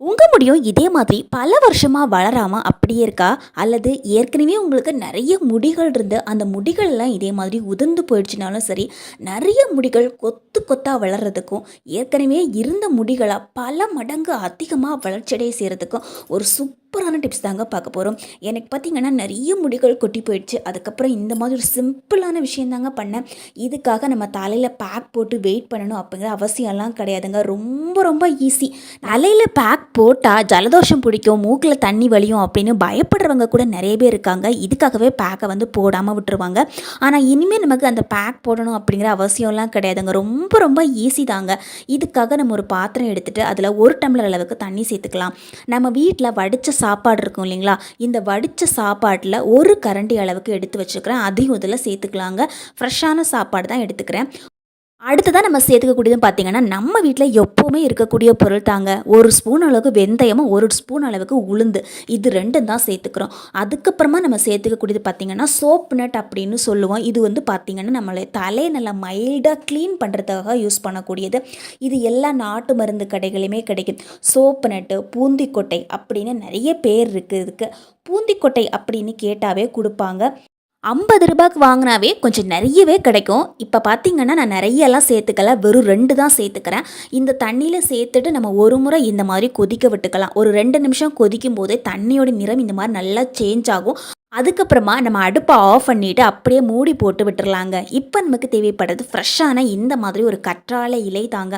உங்கள் முடியும் இதே மாதிரி பல வருஷமாக வளராமல் அப்படியே இருக்கா? அல்லது ஏற்கனவே உங்களுக்கு நிறைய முடிகள் இருந்து அந்த முடிகள்லாம் இதே மாதிரி உதிர்ந்து போயிடுச்சுனாலும் சரி நிறைய முடிகள் கொத்து கொத்தாக வளர்கிறதுக்கும் ஏற்கனவே இருந்த முடிகளை பல மடங்கு அதிகமாக வளர்ச்சியடைய செய்கிறதுக்கும் ஒரு சூப்பரான டிப்ஸ் தாங்க பார்க்க போகிறோம் எனக்கு பார்த்திங்கன்னா நிறைய முடிகள் கொட்டி போயிடுச்சு. அதுக்கப்புறம் இந்த மாதிரி ஒரு சிம்பிளான விஷயம் தாங்க பண்ணேன். இதுக்காக நம்ம தலையில் பேக் போட்டு வெயிட் பண்ணணும் அப்படிங்கிற அவசியம்லாம் கிடையாதுங்க. ரொம்ப ரொம்ப ஈஸி தலையில் பேக் போட்டால் ஜலதோஷம் பிடிக்கும் மூக்கில் தண்ணி வலியும் அப்படின்னு பயப்படுறவங்க கூட நிறைய பேர் இருக்காங்க. இதுக்காகவே பேக்கை வந்து போடாமல் விட்டுருவாங்க. ஆனால் இனிமேல் நமக்கு அந்த பேக் போடணும் அப்படிங்கிற அவசியம்லாம் கிடையாதுங்க. ரொம்ப ரொம்ப ஈஸி தாங்க. இதுக்காக நம்ம ஒரு பாத்திரம் எடுத்துகிட்டு அதில் ஒரு டம்ளர் அளவுக்கு தண்ணி சேர்த்துக்கலாம். நம்ம வீட்டில் வடித்த சாப்பாடு இருக்கும் இல்லைங்களா? இந்த வடித்த சாப்பாட்டில் ஒரு கரண்டி அளவுக்கு எடுத்து வச்சுக்கிறேன். அதையும் இதில் சேர்த்துக்கலாங்க. ஃப்ரெஷ்ஷான சாப்பாடு தான் எடுத்துக்கிறேன். அடுத்ததாக நம்ம சேர்த்துக்கக்கூடியதுன்னு பார்த்தீங்கன்னா நம்ம வீட்டில் எப்போவுமே இருக்கக்கூடிய பொருள் தாங்க. ஒரு ஸ்பூன் அளவுக்கு வெந்தயமும் ஒரு ஸ்பூன் அளவுக்கு உளுந்து. இது ரெண்டும் தான் சேர்த்துக்கிறோம். அதுக்கப்புறமா நம்ம சேர்த்துக்கக்கூடியது பார்த்திங்கன்னா சோப் நட் அப்படின்னு சொல்லுவோம். இது வந்து பார்த்திங்கன்னா நம்மளை தலையை நல்லா மைல்டாக க்ளீன் பண்ணுறதுக்காக யூஸ் பண்ணக்கூடியது. இது எல்லா நாட்டு மருந்து கடைகளையுமே கிடைக்கும். சோப்பு நட்டு பூந்திக்கொட்டை அப்படின்னு நிறைய பேர் இருக்குது இதுக்கு பூந்திக்கொட்டை அப்படின்னு கேட்டாவே கொடுப்பாங்க. ஐம்பது ரூபாய்க்கு வாங்கினாவே கொஞ்சம் நிறையவே கிடைக்கும். இப்போ பார்த்தீங்கன்னா நான் நிறையெல்லாம் சேர்த்துக்கல. வெறும் ரெண்டு தான் சேர்த்துக்கிறேன். இந்த தண்ணியில் சேர்த்துட்டு நம்ம ஒரு முறை இந்த மாதிரி கொதிக்க விட்டுக்கலாம். ஒரு ரெண்டு நிமிஷம் கொதிக்கும் போதே தண்ணியோட நிறம் இந்த மாதிரி நல்லா சேஞ்ச் ஆகும். அதுக்கப்புறமா நம்ம அடுப்பை ஆஃப் பண்ணிவிட்டு அப்படியே மூடி போட்டு விட்டுறலாங்க. இப்போ நமக்கு தேவைப்படுறது ஃப்ரெஷ்ஷான இந்த மாதிரி ஒரு கற்றாழை இலை தாங்க.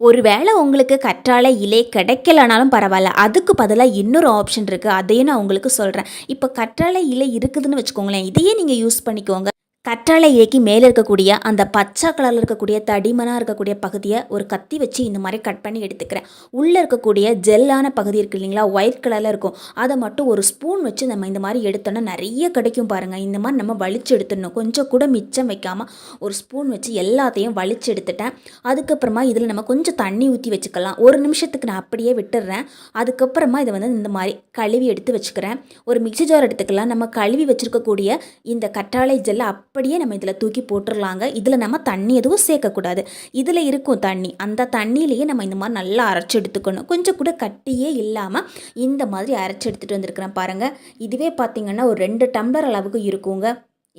ஒருவேளை உங்களுக்கு கற்றாழை இலை கிடைக்கலனாலும் பரவாயில்ல. அதுக்கு பதிலாக இன்னொரு ஆப்ஷன் இருக்குது அதையும் நான் உங்களுக்கு சொல்கிறேன் இப்போ கற்றாழை இலை இருக்குதுன்னு வச்சுக்கோங்களேன். இதையே நீங்கள் யூஸ் பண்ணிக்கோங்க. கற்றாழை இலைக்கு மேலே இருக்கக்கூடிய அந்த பச்சை கலரில் இருக்கக்கூடிய தடிமனாக இருக்கக்கூடிய பகுதியை ஒரு கத்தி வச்சு இந்த மாதிரி கட் பண்ணி எடுத்துக்கிறேன். உள்ளே இருக்கக்கூடிய ஜெல்லான பகுதி இருக்குது இல்லைங்களா? ஒயிட் கலரில் இருக்கும். அதை மட்டும் ஒரு ஸ்பூன் வச்சு நம்ம இந்த மாதிரி எடுத்தோன்னா நிறைய கிடைக்கும் பாருங்கள் இந்த மாதிரி நம்ம வலிச்சு எடுத்துடணும். கொஞ்சம் கூட மிச்சம் வைக்காமல் ஒரு ஸ்பூன் வச்சு எல்லாத்தையும் வலிச்சு எடுத்துட்டேன். அதுக்கப்புறமா இதில் நம்ம கொஞ்சம் தண்ணி ஊற்றி வச்சுக்கலாம். ஒரு நிமிஷத்துக்கு நான் அப்படியே விட்டுடுறேன் அதுக்கப்புறமா இதை வந்து இந்த மாதிரி கழுவி எடுத்து வச்சுக்கிறேன். ஒரு மிக்சி ஜார் எடுத்துக்கலாம். நம்ம கழுவி வச்சுருக்கக்கூடிய இந்த கற்றாழை ஜெல்லை அப்படியே நம்ம இதில் தூக்கி போட்டுடலாங்க இதில் நம்ம தண்ணி எதுவும் சேர்க்கக்கூடாது. இதில் இருக்கும் தண்ணி அந்த தண்ணியிலேயே நம்ம இந்த மாதிரி நல்லா அரைச்சி எடுத்துக்கணும். கொஞ்சம் கூட கட்டியே இல்லாமல் இந்த மாதிரி அரைச்சி எடுத்துகிட்டு வந்திருக்கிறேன் பாருங்கள் இதுவே பார்த்திங்கன்னா ஒரு ரெண்டு டம்ளர் அளவுக்கு இருக்குங்க.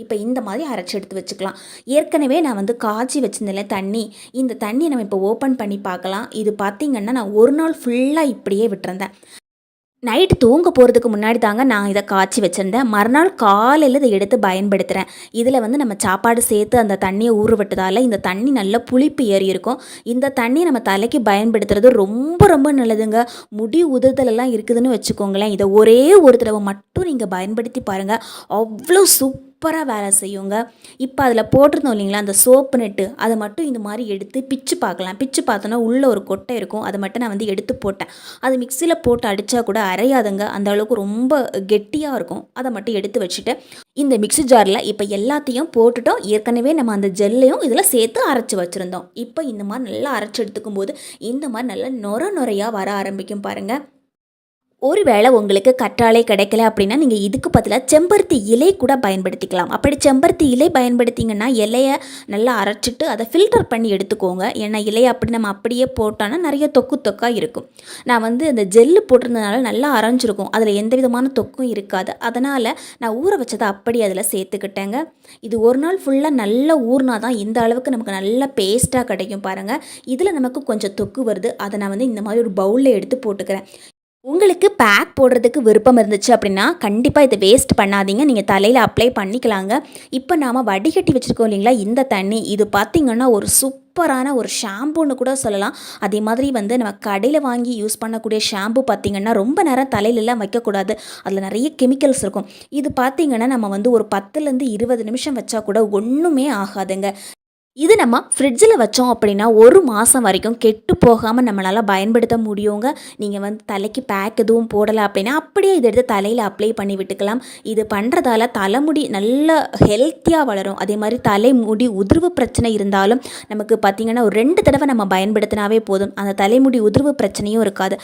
இப்போ இந்த மாதிரி அரைச்சி எடுத்து வச்சுக்கலாம். ஏற்கனவே நான் வந்து காய்ச்சி வச்சிருந்தேன் தண்ணி. இந்த தண்ணியை நம்ம இப்போ ஓப்பன் பண்ணி பார்க்கலாம். இது பார்த்திங்கன்னா நான் ஒரு நாள் ஃபுல்லாக இப்படியே விட்டுருந்தேன். நைட்டு தூங்க போகிறதுக்கு முன்னாடி தாங்க நான் இதை காய்ச்சி வச்சுருந்தேன். மறுநாள் காலையில் இதை எடுத்து பயன்படுத்துகிறேன் இதில் வந்து நம்ம சாப்பாடு சேர்த்து அந்த தண்ணியை ஊற விட்டதால் இந்த தண்ணி நல்லா புளிப்பு ஏறி இருக்கும் இந்த தண்ணி நம்ம தலைக்கு பயன்படுத்துறது ரொம்ப ரொம்ப நல்லதுங்க. முடி உதிர்தலெல்லாம் இருக்குதுன்னு வச்சுக்கோங்களேன். இதை ஒரே ஒரு தடவை மட்டும் நீங்கள் பயன்படுத்தி பாருங்கள் அவ்வளோ சூப் சூப்பராக வேலை செய்யுங்க. இப்போ அதில் போட்டிருந்தோம் இல்லைங்களா அந்த சோப்பு நெட்டு அதை மட்டும் இந்த மாதிரி எடுத்து பிச்சு பார்க்கலாம். பிச்சு பார்த்தோன்னா உள்ளே ஒரு கொட்டை இருக்கும். அதை மட்டும் நான் வந்து எடுத்து போட்டேன். அது மிக்சியில் போட்டு அடித்தா கூட அரையாதுங்க. அந்த அளவுக்கு ரொம்ப கெட்டியாக இருக்கும். அதை மட்டும் எடுத்து வச்சுட்டு இந்த மிக்சி ஜாரில் இப்போ எல்லாத்தையும் போட்டுட்டோம். ஏற்கனவே நம்ம அந்த ஜெல்லையும் இதில் சேர்த்து அரைச்சி வச்சுருந்தோம். இப்போ இந்த மாதிரி நல்லா அரைச்சி எடுத்துக்கும் போது இந்த மாதிரி நல்லா நொர நொறையாக வர ஆரம்பிக்கும் பாருங்கள் ஒருவேளை உங்களுக்கு கற்றாழை கிடைக்கல அப்படின்னா நீங்கள் இதுக்கு பதிலாக செம்பருத்தி இலை கூட பயன்படுத்திக்கலாம். அப்படி செம்பருத்தி இலை பயன்படுத்திங்கன்னா இலையை நல்லா அரைச்சிட்டு அதை ஃபில்டர் பண்ணி எடுத்துக்கோங்க. ஏன்னா இலையை அப்படி நம்ம அப்படியே போட்டோன்னா நிறைய தொக்கு தொக்காக இருக்கும். நான் வந்து அந்த ஜெல்லு போட்டிருந்ததுனால நல்லா அரைஞ்சிருக்கும். அதில் எந்த விதமான தொக்கும் இருக்காது. அதனால் நான் ஊற வச்சதை அப்படி அதில் சேர்த்துக்கிட்டேங்க. இது ஒரு நாள் ஃபுல்லாக நல்லா ஊறினா தான் இந்த அளவுக்கு நமக்கு நல்ல பேஸ்ட்டாக கிடைக்கும் பாருங்கள் இதில் நமக்கு கொஞ்சம் தொக்கு வருது. அதை நான் வந்து இந்த மாதிரி ஒரு பவுலில் எடுத்து போட்டுக்கிறேன். உங்களுக்கு பேக் போடுறதுக்கு விருப்பம் இருந்துச்சு அப்படின்னா கண்டிப்பாக இதை வேஸ்ட் பண்ணாதீங்க. நீங்கள் தலையில் அப்ளை பண்ணிக்கலாங்க. இப்போ நாம் வடிகட்டி வச்சுருக்கோம் இல்லைங்களா? இந்த தண்ணி. இது பார்த்திங்கன்னா ஒரு சூப்பரான ஒரு ஷாம்புன்னு கூட சொல்லலாம். அதே மாதிரி வந்து நம்ம கடையில் வாங்கி யூஸ் பண்ணக்கூடிய ஷாம்பு பார்த்திங்கன்னா ரொம்ப நேரம் தலையிலலாம் வைக்கக்கூடாது. அதில் நிறைய கெமிக்கல்ஸ் இருக்கும். இது பார்த்திங்கன்னா நம்ம வந்து ஒரு பத்துலேருந்து இருபது நிமிஷம் வச்சா கூட ஒன்றுமே ஆகாதுங்க. இது நம்ம ஃப்ரிட்ஜில் வச்சோம் அப்படின்னா ஒரு மாதம் வரைக்கும் கெட்டு போகாமல் நம்மளால் பயன்படுத்த முடியுங்க. நீங்கள் வந்து தலைக்கு பேக் எதுவும் போடலை அப்படின்னா அப்படியே இதை எடுத்து தலையில் அப்ளை பண்ணி விட்டுக்கலாம். இது பண்ணுறதால தலைமுடி நல்ல ஹெல்த்தியாக வளரும். அதே மாதிரி தலைமுடி உதிர்வு பிரச்சனை இருந்தாலும் நமக்கு பார்த்திங்கன்னா ஒரு ரெண்டு தடவை நம்ம பயன்படுத்தினாவே போதும். அந்த தலைமுடி உதிர்வு பிரச்சனையும் இருக்காது.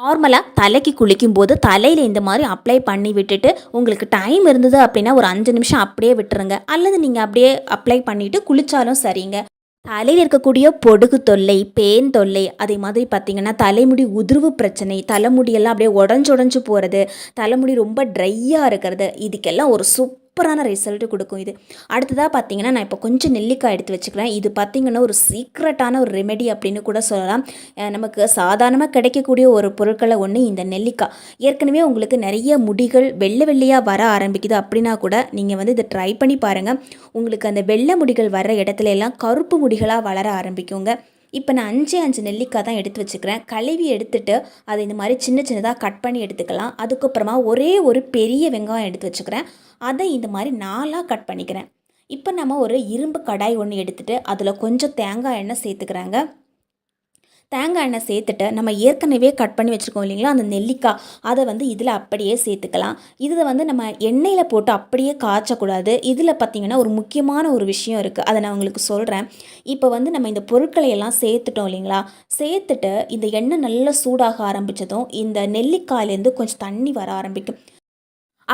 நார்மலாக தலைக்கு குளிக்கும் போது தலையில் இந்த மாதிரி அப்ளை பண்ணி விட்டுட்டு உங்களுக்கு டைம் இருந்தது அப்படின்னா ஒரு அஞ்சு நிமிஷம் அப்படியே விட்டுருங்க. அல்லது நீங்கள் அப்படியே அப்ளை பண்ணிவிட்டு குளித்தாலும் சரிங்க. தலையில் இருக்கக்கூடிய பொடுகு தொல்லை பேன் தொல்லை அதே மாதிரி பார்த்திங்கன்னா தலைமுடி உதிர்வு பிரச்சனை தலைமுடியெல்லாம் அப்படியே உடஞ்சு உடஞ்சு போகிறது தலைமுடி ரொம்ப ட்ரையாக இருக்கிறது இதுக்கெல்லாம் ஒரு சூப் சூப்பரான ரிசல்ட் கொடுக்கும் இது. அடுத்ததாக பார்த்தீங்கன்னா நான் இப்போ கொஞ்சம் நெல்லிக்காய் எடுத்து வச்சுக்கிறேன். இது பார்த்திங்கன்னா ஒரு சீக்ரெட்டான ஒரு ரெமெடி அப்படின்னு கூட சொல்லலாம். நமக்கு சாதாரணமாக கிடைக்கக்கூடிய ஒரு பொருட்களை ஒன்று இந்த நெல்லிக்காய். ஏற்கனவே உங்களுக்கு நிறைய முடிகள் வெள்ளை வெள்ளையாக வர ஆரம்பிக்குது அப்படின்னா கூட நீங்கள் வந்து இதை ட்ரை பண்ணி பாருங்கள் உங்களுக்கு அந்த வெள்ளை முடிகள் வர இடத்துல எல்லாம் கருப்பு முடிகளாக வளர ஆரம்பிக்குங்க. இப்போ நான் அஞ்சு அஞ்சு நெல்லிக்காய் தான் எடுத்து வச்சுக்கிறேன். கழுவி எடுத்துட்டு அதை இந்த மாதிரி சின்ன சின்னதாக கட் பண்ணி எடுத்துக்கலாம். அதுக்கப்புறமா ஒரே ஒரு பெரிய வெங்காயம் எடுத்து வச்சுக்கிறேன். அதை இந்த மாதிரி நாலாக கட் பண்ணிக்கிறேன். இப்போ நம்ம ஒரு இரும்பு கடாய் ஒன்று எடுத்துகிட்டு அதில் கொஞ்சம் தேங்காய் எண்ணெய் சேர்த்துக்கிறாங்க. தேங்காய் எண்ணெய் சேர்த்துட்டு நம்ம ஏற்கனவே கட் பண்ணி வச்சுருக்கோம் இல்லைங்களா? அந்த நெல்லிக்காய். அதை வந்து இதில் அப்படியே சேர்த்துக்கலாம். இதை வந்து நம்ம எண்ணெயில் போட்டு அப்படியே காய்ச்சக்கூடாது. இதில் பார்த்திங்கன்னா ஒரு முக்கியமான ஒரு விஷயம் இருக்குது அதை நான் உங்களுக்கு சொல்கிறேன் இப்போ வந்து நம்ம இந்த பொருட்களை எல்லாம் சேர்த்துட்டோம் இல்லைங்களா? சேர்த்துட்டு இந்த எண்ணெய் நல்லா சூடாக ஆரம்பித்ததும் இந்த நெல்லிக்காயிலேருந்து கொஞ்சம் தண்ணி வர ஆரம்பிக்கும்.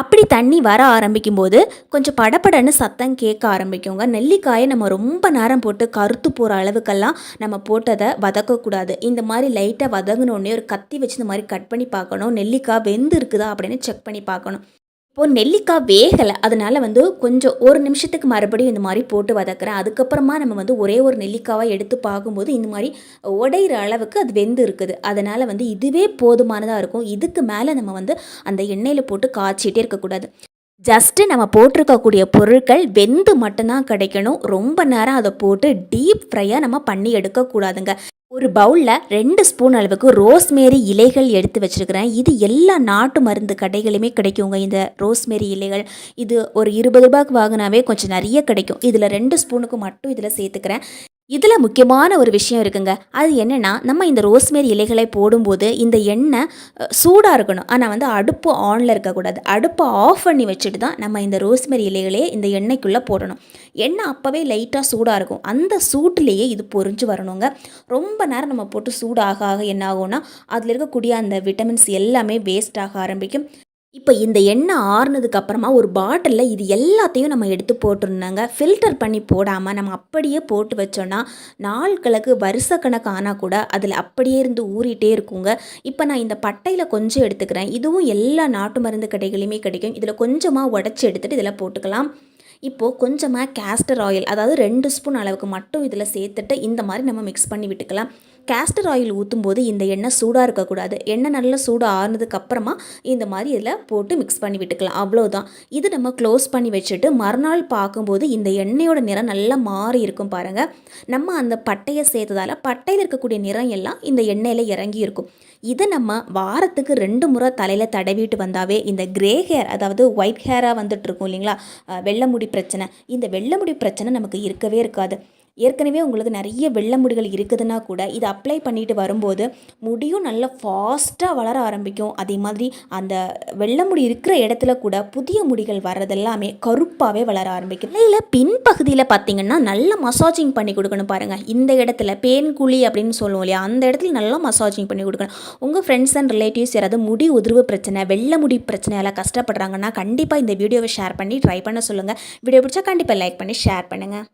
அப்படி தண்ணி வர ஆரம்பிக்கும் போது கொஞ்சம் படபடன்னு சத்தம் கேட்க ஆரம்பிக்குங்க. நெல்லிக்காயை நம்ம ரொம்ப நேரம் போட்டு கருத்து போகிற அளவுக்கெல்லாம் நம்ம போட்டதை வதக்கக்கூடாது. இந்த மாதிரி லைட்டாக வதங்கினோடனே ஒரு கத்தி வச்சு இந்த மாதிரி கட் பண்ணி பார்க்கணும். நெல்லிக்காய் வெந்து இருக்குதா அப்படின்னு செக் பண்ணி பார்க்கணும். இப்போது நெல்லிக்காய் வேகலை. அதனால் வந்து கொஞ்சம் ஒரு நிமிஷத்துக்கு மறுபடியும் இந்த மாதிரி போட்டு வதக்குறேன். அதுக்கப்புறமா நம்ம வந்து ஒரே ஒரு நெல்லிக்காவை எடுத்து பார்க்கும்போது இந்த மாதிரி உடையிற அளவுக்கு அது வெந்து இருக்குது. அதனால் வந்து இதுவே போதுமானதாக இருக்கும். இதுக்கு மேலே நம்ம வந்து அந்த எண்ணெயில் போட்டு காய்ச்சிட்டே இருக்கக்கூடாது. ஜஸ்ட்டு நம்ம போட்டிருக்கக்கூடிய பொருட்கள் வெந்து மட்டும்தான் கிடைக்கணும். ரொம்ப நேரம் அதை போட்டு டீப் ஃப்ரையாக நம்ம பண்ணி எடுக்கக்கூடாதுங்க. ஒரு பவுலில் ரெண்டு ஸ்பூன் அளவுக்கு ரோஸ்மேரி இலைகள் எடுத்து வச்சுருக்கிறேன். இது எல்லா நாட்டு மருந்து கடைகளுமே கிடைக்குங்க இந்த ரோஸ்மேரி இலைகள். இது ஒரு இருபது ரூபாய்க்கு வாங்கினாவே கொஞ்சம் நிறைய கிடைக்கும். இதில் ரெண்டு ஸ்பூனுக்கு மட்டும் இதில் சேர்த்துக்கிறேன். இதில் முக்கியமான ஒரு விஷயம் இருக்குங்க. அது என்னென்னா நம்ம இந்த ரோஸ்மேரி இலைகளை போடும்போது இந்த எண்ணெய் சூடாக இருக்கணும். ஆனால் வந்து அடுப்பு ஆனில் இருக்கக்கூடாது அடுப்பை ஆஃப் பண்ணி வச்சுட்டு தான் நம்ம இந்த ரோஸ்மேரி இலைகளையே இந்த எண்ணெய்க்குள்ளே போடணும். எண்ணெய் அப்போவே லைட்டாக சூடாக இருக்கும். அந்த சூட்டிலேயே இது பொரிஞ்சு வரணுங்க. ரொம்ப நேரம் நம்ம போட்டு சூடாக ஆக என்ன ஆகும்னா அதில் இருக்கக்கூடிய அந்த விட்டமின்ஸ் எல்லாமே வேஸ்ட் ஆக ஆரம்பிக்கும். இப்போ இந்த எண்ணெய் ஆறுனதுக்கு அப்புறமா ஒரு பாட்டிலில் இது எல்லாத்தையும் நம்ம எடுத்து போட்டுருந்தாங்க ஃபில்டர் பண்ணி போடாமல் நம்ம அப்படியே போட்டு வச்சோன்னா நாள்கிழக்கு வருஷ கணக்கு ஆனால் கூட அதில் அப்படியே இருந்து ஊறிட்டே இருக்குங்க. இப்போ நான் இந்த பட்டையில் கொஞ்சம் எடுத்துக்கிறேன். இதுவும் எல்லா நாட்டு மருந்து கடைகளையுமே கிடைக்கும். இதில் கொஞ்சமாக உடச்சி எடுத்துகிட்டு இதில் போட்டுக்கலாம். இப்போது கொஞ்சமாக கேஸ்டர் ஆயில் அதாவது ரெண்டு ஸ்பூன் அளவுக்கு மட்டும் இதில் சேர்த்துட்டு இந்த மாதிரி நம்ம மிக்ஸ் பண்ணி விட்டுக்கலாம். கேஸ்டர் ஆயில் ஊற்றும் போது இந்த எண்ணெய் சூடாக இருக்கக்கூடாது. எண்ணெய் நல்லா சூடாக ஆறுனதுக்கப்புறமா இந்த மாதிரி இதில் போட்டு மிக்ஸ் பண்ணி விட்டுக்கலாம். அவ்வளோதான் இது நம்ம க்ளோஸ் பண்ணி வச்சுட்டு மறுநாள் பார்க்கும்போது இந்த எண்ணெயோட நிறம் நல்லா மாறி இருக்கும் பாருங்கள் நம்ம அந்த பட்டையை சேர்த்ததால் பட்டையில் இருக்கக்கூடிய நிறம் எல்லாம் இந்த எண்ணெயில் இறங்கி இருக்கும். இதை நம்ம வாரத்துக்கு ரெண்டு முறை தலையில் தடவிட்டு வந்தாவே இந்த கிரே ஹேர் அதாவது ஒயிட் ஹேராக வந்துட்டு இருக்கும் இல்லைங்களா? அஹ் வெள்ளை முடி பிரச்சனை. இந்த வெள்ளை முடி பிரச்சனை நமக்கு இருக்கவே இருக்காது. ஏற்கனவே உங்களுக்கு நிறைய வெள்ளை முடிகள் இருக்குதுன்னா கூட இதை அப்ளை பண்ணிட்டு வரும்போது முடியும் நல்லா ஃபாஸ்ட்டாக வளர ஆரம்பிக்கும். அதே மாதிரி அந்த வெள்ளை முடி இருக்கிற இடத்துல கூட புதிய முடிகள் வர்றதெல்லாமே கருப்பாகவே வளர ஆரம்பிக்கும். இல்லை பின்பகுதியில் பார்த்தீங்கன்னா நல்ல மசாஜிங் பண்ணி கொடுக்கணும் பாருங்கள் இந்த இடத்துல பேன் குழி அப்படின்னு சொல்லுவோம் இல்லையா அந்த இடத்துல நல்லா மசாஜிங் பண்ணி கொடுக்கணும். உங்கள் ஃப்ரெண்ட்ஸ் அண்ட் ரிலேட்டிவ்ஸ் யாராவது முடி உதிர்வு பிரச்சனை வெள்ளை முடி பிரச்சனையால் கஷ்டப்படுறாங்கன்னா கண்டிப்பாக இந்த வீடியோவை ஷேர் பண்ணி ட்ரை பண்ண சொல்லுங்கள் வீடியோ பிடிச்சா கண்டிப்பாக லைக் பண்ணி ஷேர் பண்ணுங்கள்